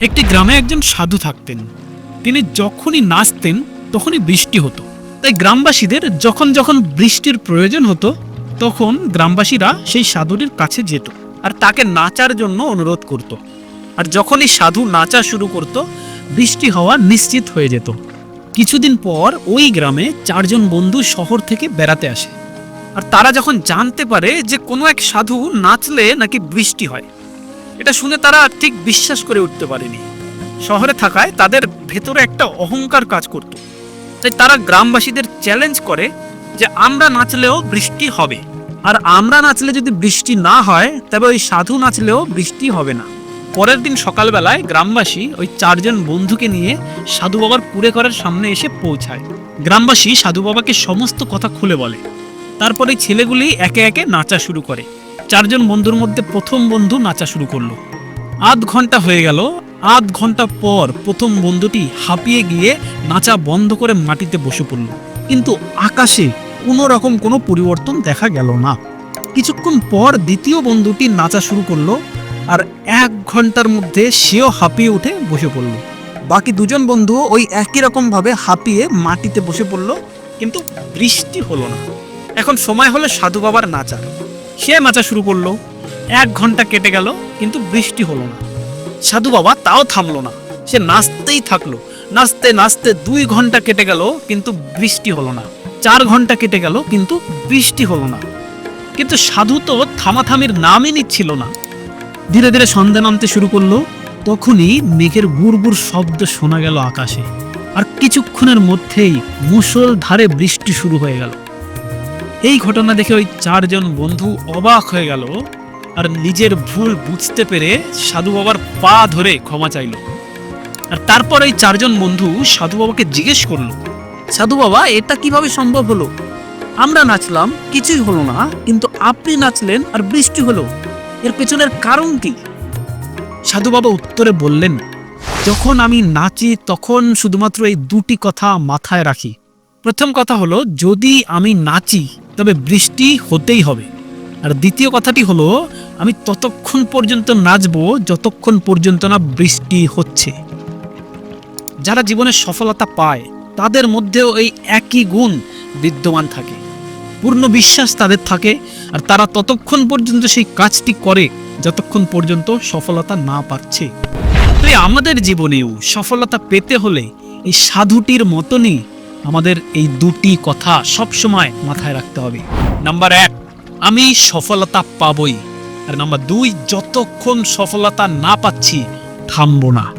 একটি গ্রামে একজন সাধু থাকতেন। তিনি যখনই নাচতেন, তখনই বৃষ্টি হতো। তাই গ্রামবাসীদের যখন যখন বৃষ্টির প্রয়োজন হতো, তখন গ্রামবাসীরা সেই সাধুটির কাছে যেত আর তাকে নাচার জন্য অনুরোধ করত। আর যখনই সাধু নাচা শুরু করত, বৃষ্টি হওয়া নিশ্চিত হয়ে যেত। কিছুদিন পর ওই গ্রামে চারজন বন্ধু শহর থেকে বেড়াতে আসে। আর তারা যখন জানতে পারে যে কোনো এক সাধু নাচলে নাকি বৃষ্টি হয় এটা শুনে তারা ঠিক বিশ্বাস করে উঠতে পারেনি। শহরে থাকায় তাদের ভেতরে একটা অহংকার কাজ করত। তাই তারা গ্রামবাসীদের চ্যালেঞ্জ করে যে আমরা নাচলেও বৃষ্টি হবে। আর আমরা নাচলে যদি বৃষ্টি না হয়, তবে ওই সাধু নাচলেও বৃষ্টি হবে না। পরের দিন সকালবেলায় গ্রামবাসী ওই চারজন বন্ধুকে নিয়ে সাধু বাবার কুড়ে ঘরের সামনে এসে পৌঁছায়। গ্রামবাসী সাধু বাবাকে সমস্ত কথা খুলে বলে। তারপরে ছেলেগুলি একে একে নাচা শুরু করে। চারজন বন্ধুর মধ্যে প্রথম বন্ধু নাচা শুরু করল। আধ ঘণ্টা হয়ে গেল, আধ ঘণ্টা পর প্রথম বন্ধুটি হাঁপিয়ে গিয়ে নাচা বন্ধ করে মাটিতে বসে পড়ল। কিন্তু আকাশে কোনো রকম কোনো পরিবর্তন দেখা গেল না। কিছুক্ষণ পর দ্বিতীয় বন্ধুটি নাচা শুরু করল আর এক ঘণ্টার মধ্যে সেও হাঁপিয়ে উঠে বসে পড়ল। বাকি দুজন বন্ধু ওই একই রকম ভাবে হাঁপিয়ে মাটিতে বসে পড়ল, কিন্তু বৃষ্টি হলো না। এখন সময় হলো সাধু বাবার নাচার। সে নাচা শুরু করল। এক ঘণ্টা কেটে গেল, কিন্তু বৃষ্টি হলো না। সাধু বাবা তাও থামলো না। সে নাচতেই থাকল। নাচতে নাচতে দুই ঘণ্টা কেটে গেল, কিন্তু বৃষ্টি হলো না। চার ঘণ্টা কেটে গেল, কিন্তু বৃষ্টি হলো না। কিন্তু সাধু তো থামাথামির নামই নিচ্ছিল না। ধীরে ধীরে সন্ধ্যা নামতে শুরু করল, তখনই মেঘের গুড়গুড় শব্দ শোনা গেল আকাশে। আর কিছুক্ষণের মধ্যেই মুষল ধারে বৃষ্টি শুরু হয়ে গেল। এই ঘটনা দেখে ওই চারজন বন্ধু অবাক হয়ে গেল আর নিজের ভুল বুঝতে পেরে সাধু বাবার পা ধরে ক্ষমা চাইল। আর তারপর ওই চারজন বন্ধু সাধু বাবাকে জিজ্ঞেস করল, সাধু বাবা, এটা কীভাবে সম্ভব হলো? আমরা নাচলাম, কিছুই হলো না, কিন্তু আপনি নাচলেন আর বৃষ্টি হলো। এর পেছনের কারণ কি? সাধু বাবা উত্তরে বললেন, যখন আমি নাচি, তখন শুধুমাত্র এই দুটি কথা মাথায় রাখি। প্রথম কথা হলো, যদি আমি নাচি তবে বৃষ্টি হতেই হবে। আর দ্বিতীয় কথাটি হলো, আমি ততক্ষণ পর্যন্ত নাচবো যতক্ষণ পর্যন্ত না বৃষ্টি হচ্ছে। যারা জীবনে সফলতা পায়, তাদের মধ্যেও এই একই গুণ বিদ্যমান থাকে। পূর্ণ বিশ্বাস তাদের থাকে, আর তারা ততক্ষণ পর্যন্ত সেই কাজটি করে যতক্ষণ পর্যন্ত সফলতা না পাচ্ছে তাই আমাদের জীবনেও সফলতা পেতে হলে এই সাধুটির মতনই আমাদের এই দুটি কথা সবসময় মাথায় রাখতে হবে। নাম্বার এক, আমি সফলতা পাবই। আর নাম্বার দুই, যতক্ষণ সফলতা না পাচ্ছি, থামবো না।